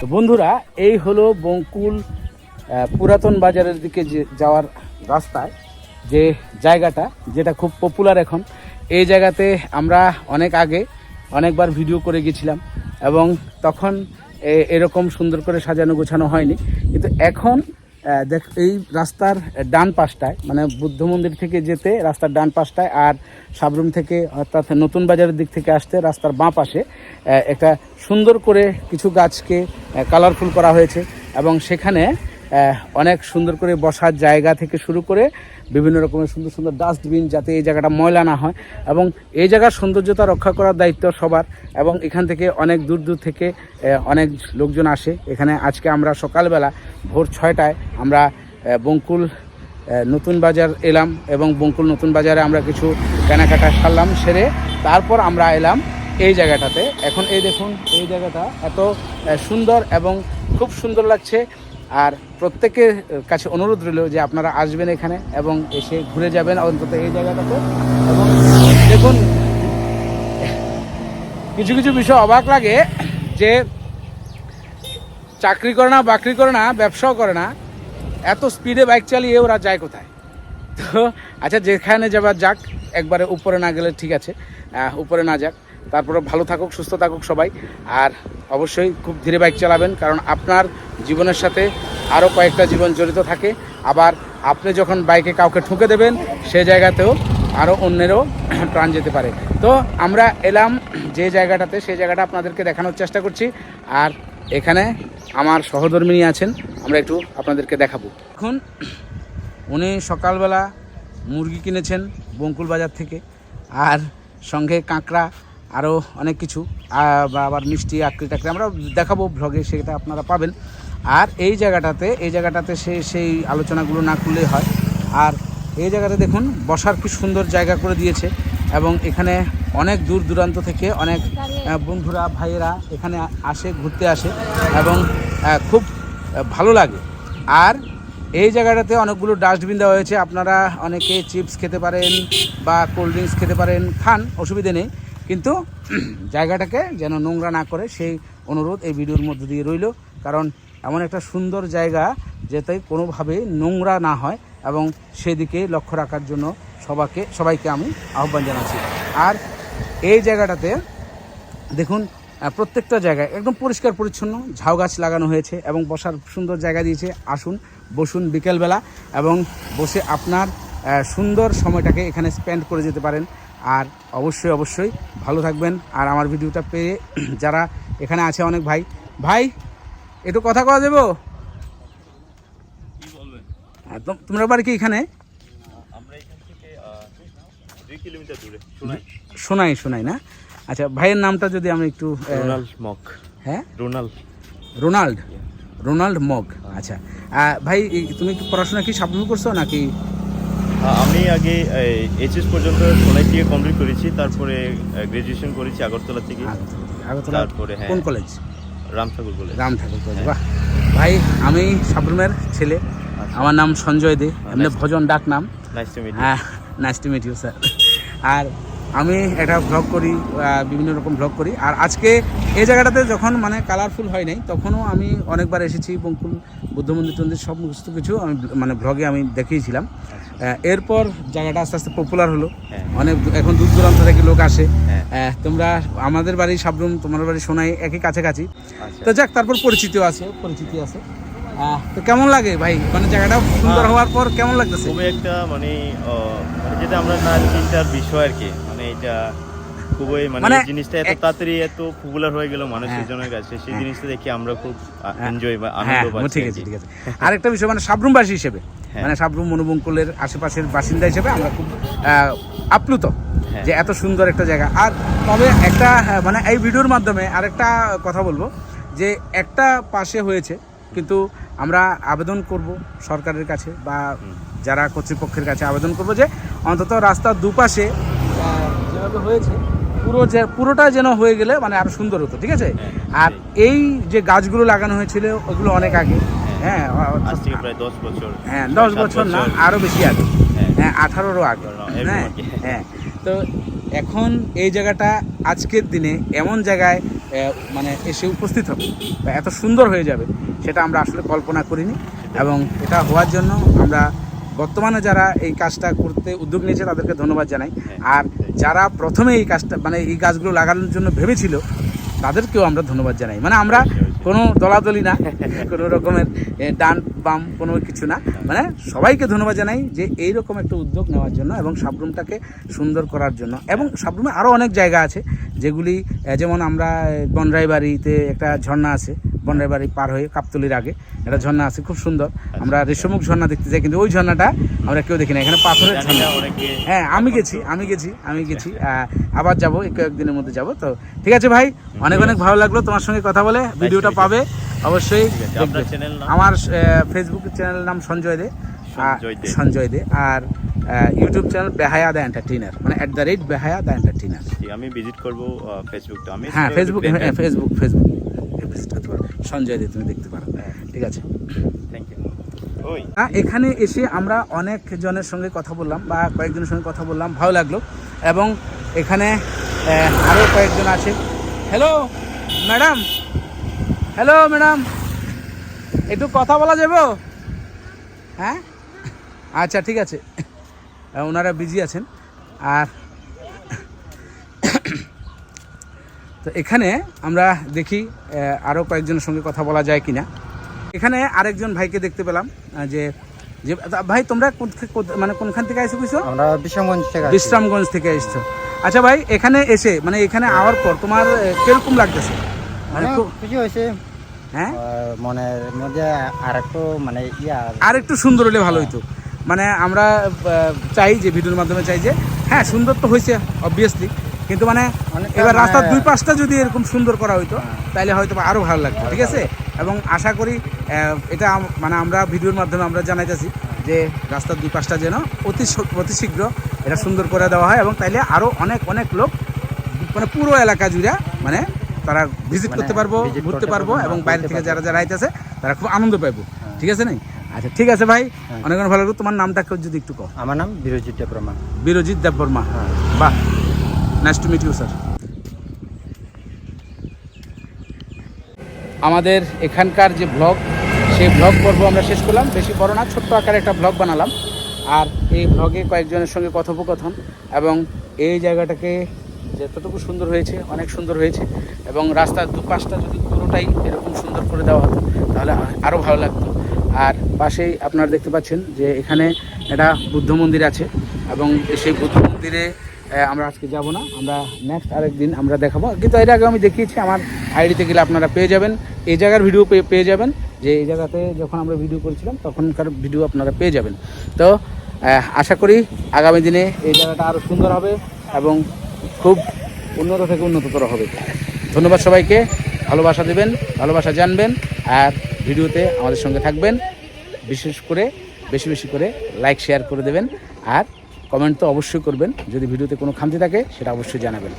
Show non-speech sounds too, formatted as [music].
তো বন্ধুরা, এই হলো বঙ্কুল পুরাতন বাজারের দিকে যে যাওয়ার রাস্তায় যে জায়গাটা, যেটা খুব পপুলার এখন। এই জায়গাতে আমরা অনেক আগে অনেকবার ভিডিও করে গেছিলাম এবং তখন এরকম সুন্দর করে সাজানো গোছানো হয়নি। কিন্তু এখন দেখ, এই রাস্তার ডান পাশটায় মানে বুদ্ধ মন্দির থেকে যেতে রাস্তার ডান পাশটায় আর সাবরুম থেকে অর্থাৎ নতুন বাজারের দিক থেকে আসতে রাস্তার বাঁ পাশে একটা সুন্দর করে কিছু গাছকে কালারফুল করা হয়েছে এবং সেখানে অনেক সুন্দর করে বসার জায়গা থেকে শুরু করে বিভিন্ন রকমের সুন্দর সুন্দর ডাস্টবিন যাতে এই জায়গাটা ময়লা না হয় এবং এই জায়গার সৌন্দর্যতা রক্ষা করার দায়িত্ব সবার এবং এখান থেকে অনেক দূর দূর থেকে অনেক লোকজন আসে। এখানে আজকে আমরা সকালবেলা ভোর ছয়টায় আমরা বঙ্কুল নতুন বাজার এলাম এবং বঙ্কুল নতুন বাজারে আমরা কিছু কেনাকাটা সারলাম, সেরে তারপর আমরা এলাম এই জায়গাটাতে। এখন এই দেখুন, এই জায়গাটা এত সুন্দর এবং খুব সুন্দর লাগছে। আর প্রত্যেকের কাছে অনুরোধ রইল যে আপনারা আসবেন এখানে এবং এসে ঘুরে যাবেন অন্তত এই জায়গাটাতে। এবং দেখুন, কিছু কিছু বিষয় অবাক লাগে যে চাকরি করে না, বাকরি করে না, ব্যবসাও করে না, এত স্পিডে বাইক চালিয়ে ওরা যায় কোথায়? তো আচ্ছা যেখানে যাবার যাক, একবারে উপরে না গেলে ঠিক আছে উপরে না যাক। তারপরে ভালো থাকুক, সুস্থ থাকুক সবাই। আর অবশ্যই খুব ধীরে বাইক চালাবেন, কারণ আপনার জীবনের সাথে আরও কয়েকটা জীবন জড়িত থাকে। আবার আপনি যখন বাইকে কাউকে ঠুকে দেবেন, সে জায়গাতেও আরও অন্যেরও প্রাণ যেতে পারে। তো আমরা এলাম যে জায়গাটাতে, সেই জায়গাটা আপনাদেরকে দেখানোর চেষ্টা করছি। আর এখানে আমার সহধর্মিনী আছেন, আমরা একটু আপনাদেরকে দেখাবো। এখন উনি সকালবেলা মুরগি কিনেছেন বঙ্কুল বাজার থেকে, আর সঙ্গে কাঁকড়া আরও অনেক কিছু আবার মিষ্টি আকরি টাকরি আমরা দেখাবো ভ্লগে সেটা আপনারা পাবেন। আর এই জায়গাটাতে এই জায়গাটাতে সে, সেই আলোচনাগুলো না করলেই হয়। আর এই জায়গাতে দেখুন, বসার কি সুন্দর জায়গা করে দিয়েছে। এবং এখানে অনেক দূর দূরান্ত থেকে অনেক বন্ধুরা, ভাইয়েরা এখানে আসে, ঘুরতে আসে। এবং খুব ভালো লাগে। আর এই জায়গাটাতে অনেকগুলো ডাস্টবিন দেওয়া হয়েছে। আপনারা অনেকে চিপস খেতে পারেন বা কোল্ড ড্রিঙ্কস খেতে পারেন, খান, অসুবিধে নেই। কিন্তু জায়গাটাকে যেন নোংরা না করে সেই অনুরোধ এই ভিডিওর মধ্যে দিয়ে রইল। কারণ এমন একটা সুন্দর জায়গা যাতে কোনোভাবেই নোংরা না হয় এবং সেদিকে লক্ষ্য রাখার জন্য সবাকে, সবাইকে আমি আহ্বান জানাচ্ছি। আর এই জায়গাটাতে দেখুন প্রত্যেকটা জায়গায় একদম পরিষ্কার পরিচ্ছন্ন, ঝাউ গাছ লাগানো হয়েছে এবং বসার সুন্দর জায়গা দিয়েছে। আসুন, বসুন বিকেলবেলা এবং বসে আপনার সুন্দর সময়টাকে এখানে স্পেন্ড করে যেতে পারেন। আর অবশ্যই অবশ্যই ভালো থাকবেন। আর আমার ভিডিওটা পেয়ে [clears throat] যারা এখানে আছে অনেক ভাই ভাই একটু কথা কওয়া যাব? তোমরা বাড়ি কি এখানে? শোনাই শোনাই না? আচ্ছা ভাইয়ের নামটা যদি আমি একটু রোনাল্ড মক। হ্যাঁ? রোনাল্ড। রোনাল্ড রোনাল্ড মগ আচ্ছা। ভাই তুমি কি পড়াশোনা কি সাবধান করছ নাকি আমি আগে এইচএস পর্যন্ত সোনাই থেকে কমপ্লিট করেছি তারপরে গ্রাজুয়েশন করেছি আগরতলা থেকে। আগরতলা থেকে? তারপরে, হ্যাঁ। কোন college Ram Thakur college Ram Thakur college বাহ। ভাই আমি সাবরুমের ছেলে। আমার নাম সঞ্জয় দে। এমনি ভজন ডাক নাম। নাইস টু মিট হ্যাঁ nice to meet you sir আর আমি একটা ভ্লগ করি বিভিন্ন রকম ভ্লগ করি। আর আজকে এই জায়গাটাতে যখন মানে কালারফুল হয় নাই তখনও আমি অনেকবার এসেছি বঙ্কুল বুদ্ধ মন্দির টন্দির সমস্ত কিছু আমি মানে ভ্লগে আমি দেখিয়েছিলাম। এরপর জায়গাটা আস্তে আস্তে পপুলার হলো। হ্যাঁ। অনেক এখন দূর দূরান্ত থেকে লোক আসে। হ্যাঁ। তোমরা আমাদের বাড়ি সাবরুম তোমার বাড়ি সোনাই একই কাছাকাছি। আচ্ছা। তো যাক তারপর পরিচিতিও আছে পরিচিতি আছে। তো কেমন লাগে ভাই? মানে জায়গাটা সুন্দর। হওয়ার পর কেমন লাগতেছে? খুবই একটা মানে মানে যেটা আমরা না চিন্তার বিষয় আর কি মানে এটা খুবই মানে মানে জিনিসটা এত তাড়াতাড়ি এত পপুলার হয়ে গেল মানুষের হ্যাঁ। জনের কাছে সেই হ্যাঁ। জিনিসটা দেখে আমরা খুব। এনজয় বা হ্যাঁ আনন্দ পাচ্ছি ঠিক আর আছে ঠিক আছে আরেকটা বিষয় মানে সাবরুমবাসী হিসেবে। মানে সাবরুম মনোবঙ্কুলের আশেপাশের বাসিন্দা হিসেবে আমরা খুব আপ্লুত। যে এত সুন্দর একটা জায়গা আর তবে একটা মানে এই ভিডিওর মাধ্যমে আরেকটা কথা বলব যে একটা পাশে হয়েছে কিন্তু আমরা আবেদন করব সরকারের কাছে বা যারা কর্তৃপক্ষের কাছে আবেদন করব যে অন্তত রাস্তার দুপাশে যেভাবে হয়েছে পুরো যে পুরোটা যেন হয়ে গেলে মানে আরও সুন্দর হতো ঠিক আছে? হ্যাঁ, আর এই যে গাছগুলো লাগানো হয়েছিল ওগুলো অনেক আগে হ্যাঁ। প্রায় দশ বছর হ্যাঁ দশ বছর না আরও বেশি আগে হ্যাঁ। হ্যাঁ আঠারোরও আগে হ্যাঁ হ্যাঁ। তো এখন এই জায়গাটা আজকের দিনে এমন জায়গায় মানে এসে উপস্থিত হবে এত সুন্দর হয়ে যাবে সেটা আমরা আসলে কল্পনা করিনি। এবং এটা হওয়ার জন্য আমরা বর্তমানে যারা এই কাজটা করতে উদ্যোগ নিয়েছে তাদেরকে ধন্যবাদ জানাই। আর যারা প্রথমে এই কাজটা মানে এই গাছগুলো লাগানোর জন্য ভেবেছিল তাদেরকেও আমরা ধন্যবাদ জানাই। মানে আমরা কোনো দলাদলি না কোনো রকমের ডান বাম কোনো কিছু না। মানে সবাইকে ধন্যবাদ জানাই যে এই রকম একটা উদ্যোগ নেওয়ার জন্য এবং সাবরুমটাকে সুন্দর করার জন্য। এবং সাবরুমে আরও অনেক জায়গা আছে যেগুলি যেমন আমরা এ, বনরাইবাড়িতে একটা ঝর্ণা আছে বনরাইবাড়ি পার হয়ে কাপতলির আগে। একটা ঝর্ণা আছে খুব সুন্দর। আমরা রেশমুখ ঝর্ণা দেখতে যাই কিন্তু ওই ঝর্ণাটা আমরা কেউ দেখি না। এখানে পাথরের ঝর্ণা। হ্যাঁ আমি গেছি আমি গেছি আমি গেছি। আবার যাব কয়েকদিনের মধ্যে যাব। তো ঠিক আছে ভাই অনেক অনেক ভালো লাগল তোমার সঙ্গে কথা বলে। ভিডিওটা পাবে অবশ্যই। চ্যানেল আমার ফেসবুক চ্যানেলের নাম সঞ্জয় দে। সঞ্জয় দে। আর YouTube channel Behaya the entertainer মানে at the rate Behaya the entertainer আমি ভিজিট করব ফেসবুকটা আমি হ্যাঁ ফেসবুক ফেসবুক ফেসবুক visit করতে পারো। সঞ্জয় দে তুমি দেখতে পারো। হ্যাঁ। ঠিক আছে? থ্যাংক ইউ হ্যাঁ, এখানে এসে আমরা অনেক জনের সঙ্গে কথা বললাম বা কয়েকজনের সঙ্গে কথা বললাম ভালো লাগল। এবং এখানে আরও কয়েকজন আছে। হ্যালো ম্যাডাম হ্যালো ম্যাডাম একটু কথা বলা যাব? হ্যাঁ? আচ্ছা ঠিক আছে। ওনারা বিজি আছেন। আর তো এখানে আমরা দেখি আরও কয়েকজনের সঙ্গে কথা বলা যায় কিনা। এখানে আরেকজন ভাইকে দেখতে পেলাম যে যে ভাই তোমরা মানে কোনখান থেকে এসে বুঝছ আমরা বিশ্বমগঞ্জ থেকে বিশ্রামগঞ্জ থেকে এসছো। আচ্ছা ভাই এখানে এসে মানে এখানে আওয়ার পর তোমার কীরকম লাগতেছে? মানে খুশি হয়েছে। হ্যাঁ? আর মনের মধ্যে আর একটু মানে ইয়া আর একটু সুন্দর হলে ভালো হতো মানে আমরা চাই যে ভিডিওর মাধ্যমে চাই যে হ্যাঁ সুন্দর তো হয়েছে অবভিয়াসলি কিন্তু মানে এবার মানে- রাস্তার দুই পাশটা যদি এরকম সুন্দর করা হইতো হ্যাঁ। তাহলে হয়তো বা আরও ভালো লাগতো ঠিক আছে? এবং আশা করি এটা মানে আমরা ভিডিওর মাধ্যমে আমরা জানাইতেছি যে রাস্তার দুই পাশটা যেন অতি অতি শীঘ্র এটা সুন্দর করে দেওয়া হয় এবং তাইলে আরও অনেক অনেক লোক মানে পুরো এলাকা জুড়ে মানে তারা ভিজিট মানে করতে পারব ঘুরতে পারব পারব, এবং বাইরে থেকে যারা যারা আইতেছে তারা খুব আনন্দ পাইবো ঠিক আছে নাই আচ্ছা ঠিক আছে ভাই অনেক অনেক ভালো লাগল। তোমার নামটা কেউ যদি একটু কও। আমার নাম বিরজিৎ দেবরমা বিরজিৎ দেববর্মা। বাহ। Nice to meet you sir আমাদের এখানকার যে ব্লগ সেই ব্লগ পর্ব আমরা শেষ করলাম। বেশি বড় না, ছোট্ট আকারে একটা ব্লগ বানালাম। আর এই ব্লগে কয়েকজনের সঙ্গে কথোপকথন এবং এই জায়গাটাকে যতটুকু সুন্দর হয়েছে, অনেক সুন্দর হয়েছে এবং রাস্তার দুপাশটা যদি পুরোটাই এরকম সুন্দর করে দেওয়া হতো, তাহলে আরও ভালো লাগতো। আর পাশেই আপনারা দেখতে পাচ্ছেন যে এখানে একটা বুদ্ধ মন্দির আছে এবং সেই বুদ্ধ মন্দিরে আমরা আজকে যাব না। আমরা নেক্সট আরেকদিন আমরা দেখাবো। কিন্তু এর আগে আমি দেখিয়েছি, আমার আইডিতে গেলে আপনারা পেয়ে যাবেন। এই জায়গার ভিডিও পেয়ে যাবেন। যে এই জায়গাতে যখন আমরা ভিডিও করেছিলাম, তখনকার ভিডিও আপনারা পেয়ে যাবেন। তো আশা করি আগামী দিনে এই জায়গাটা আরও সুন্দর হবে এবং খুব উন্নত থেকে উন্নততর হবে। ধন্যবাদ সবাইকে। ভালোবাসা দেবেন, ভালোবাসা জানবেন, আর ভিডিওতে আমাদের সঙ্গে থাকবেন। বিশেষ করে, বেশি বেশি করে লাইক শেয়ার করে দেবেন। আর কমেন্ট তো অবশ্যই করবেন। যদি ভিডিওতে কোনো খামতি থাকে সেটা অবশ্যই জানাবেন।